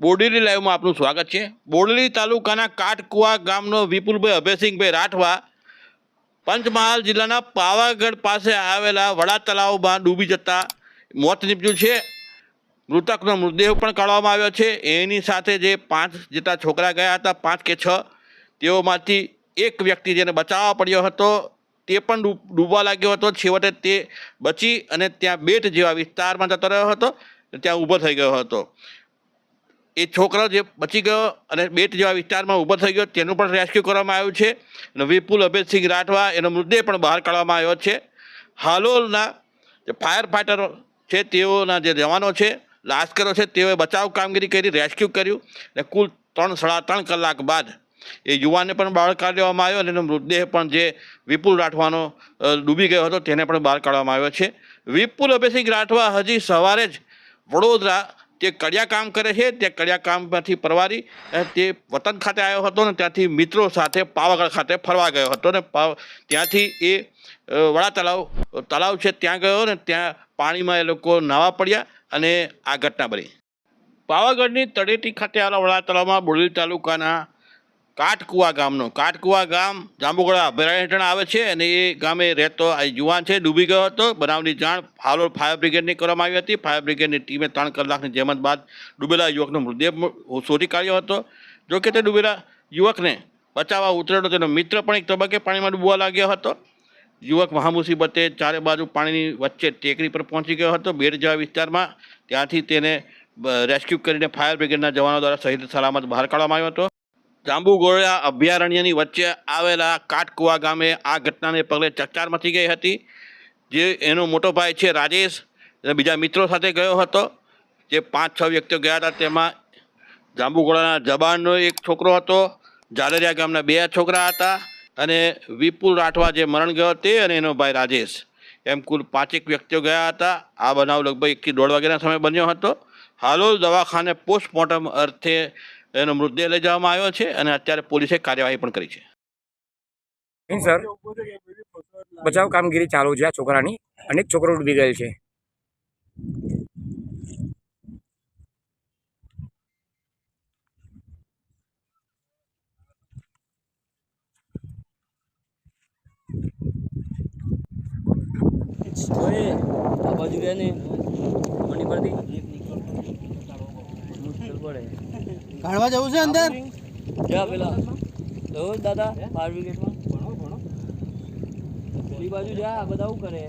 બોડેલી લાઈવમાં આપનું સ્વાગત છે. બોડેલી તાલુકાના કાટકુવા ગામનો વિપુલભાઈ અભયસિંહભાઈ રાઠવા પંચમહાલ જિલ્લાના પાવાગઢ પાસે આવેલા વડા તળાવમાં ડૂબી જતા મોત નીપજ્યું છે. મૃતકનો મૃતદેહ પણ કાઢવામાં આવ્યો છે. એની સાથે જે પાંચ જેટલા છોકરા ગયા હતા, પાંચ કે છ, તેઓમાંથી એક વ્યક્તિ જેને બચાવવા પડ્યો હતો, તે પણ ડૂબ, ડૂબવા લાગ્યો હતો. છેવટે તે બચી અને ત્યાં બેટ જેવા વિસ્તારમાં જતો રહ્યો હતો, ત્યાં ઊભો થઈ ગયો હતો. એ છોકરો જે બચી ગયો અને બેટ જેવા વિસ્તારમાં ઊભો થઈ ગયો, તેનું પણ રેસ્ક્યુ કરવામાં આવ્યું છે. અને વિપુલ અભયસિંહ રાઠવા એનો મૃતદેહ પણ બહાર કાઢવામાં આવ્યો છે. હાલોલના જે ફાયર ફાઈટરો છે, તેઓના જે જવાનો છે, લાશ્કરો છે, તેઓએ બચાવ કામગીરી કરી રેસ્ક્યુ કર્યું અને કુલ ત્રણ, સાડા ત્રણ કલાક બાદ એ યુવાનને પણ બહાર કાઢવામાં આવ્યો અને એનો મૃતદેહ પણ જે વિપુલ રાઠવાનો ડૂબી ગયો હતો, તેને પણ બહાર કાઢવામાં આવ્યો છે. વિપુલ અભયસિંહ રાઠવા હજી સવારે જ વડોદરા તે કડિયા કામ કરે છે, તે કડિયા કામમાંથી પરવારી તે વતન ખાતે આવ્યો હતો ને ત્યાંથી મિત્રો સાથે પાવાગઢ ખાતે ફરવા ગયો હતો ને ત્યાંથી એ વડા તળાવ તળાવ છે ત્યાં ગયો ને ત્યાં પાણીમાં એ લોકો નાવા પડ્યા અને આ ઘટના બની. પાવાગઢની તળેટી ખાતે આવેલા વડા તળાવમાં બોડેલી તાલુકાના કાટકુવા ગામનો કાટકુવા ગામ જાંબુગોળા અભયારણ્ય હેઠળ આવે છે અને એ ગામે રહેતો આ યુવાન છે, ડૂબી ગયો હતો. બનાવની જાણ હાલોલ ફાયર બ્રિગેડની કરવામાં આવી હતી. ફાયર બ્રિગેડની ટીમે ત્રણ કલાકની જહેમત બાદ ડૂબેલા યુવકનો મૃતદેહ શોધી કાઢ્યો હતો. જો કે તે ડૂબેલા યુવકને બચાવવા ઉતરેલો તેનો મિત્ર પણ એક તબક્કે પાણીમાં ડૂબવા લાગ્યો હતો. યુવક મહામુસીબતે ચારે બાજુ પાણીની વચ્ચે ટેકરી પર પહોંચી ગયો હતો. બેડ જેવા વિસ્તારમાં ત્યાંથી તેને રેસ્ક્યુ કરીને ફાયર બ્રિગેડના જવાનો દ્વારા સહિત સલામત બહાર કાઢવામાં આવ્યો હતો. જાંબુગોળા અભયારણ્યની વચ્ચે આવેલા કાટકુવા ગામે આ ઘટનાને પગલે ચકચાર મચી ગઈ હતી. જે એનો મોટો ભાઈ છે રાજેશ અને બીજા મિત્રો સાથે ગયો હતો. જે પાંચ છ વ્યક્તિઓ ગયા હતા તેમાં જાંબુગોળાના જબાનનો એક છોકરો હતો. જાડરિયા ગામના બે છોકરા હતા અને વિપુલ રાઠવા જે મરણ ગયો તે અને એનો ભાઈ રાજેશ. એમ કુલ પાંચેક વ્યક્તિઓ ગયા હતા. આ બનાવ લગભગ એકથી દોઢ વાગ્યાના સમયે બન્યો હતો. હાલોલ દવાખાને પોસ્ટમોર્ટમ અર્થે એનો મૃતદેહ લઈ જવામાં આવ્યો છે અને અત્યારે પોલીસે કાર્યવાહી પણ કરી છે. સર. બચાવ કામગીરી ચાલુ છે આ છોકરાની. અનેક છોકરો ડૂબી ગયેલ છે. આ બાજુ ગયા ને. મની પરથી કાઢવા જવું છે અંદર? ક્યાં પેલા. તો દાદા ફાયર બ્રિગેડમાં પેલી બાજુ જા બધા કરે?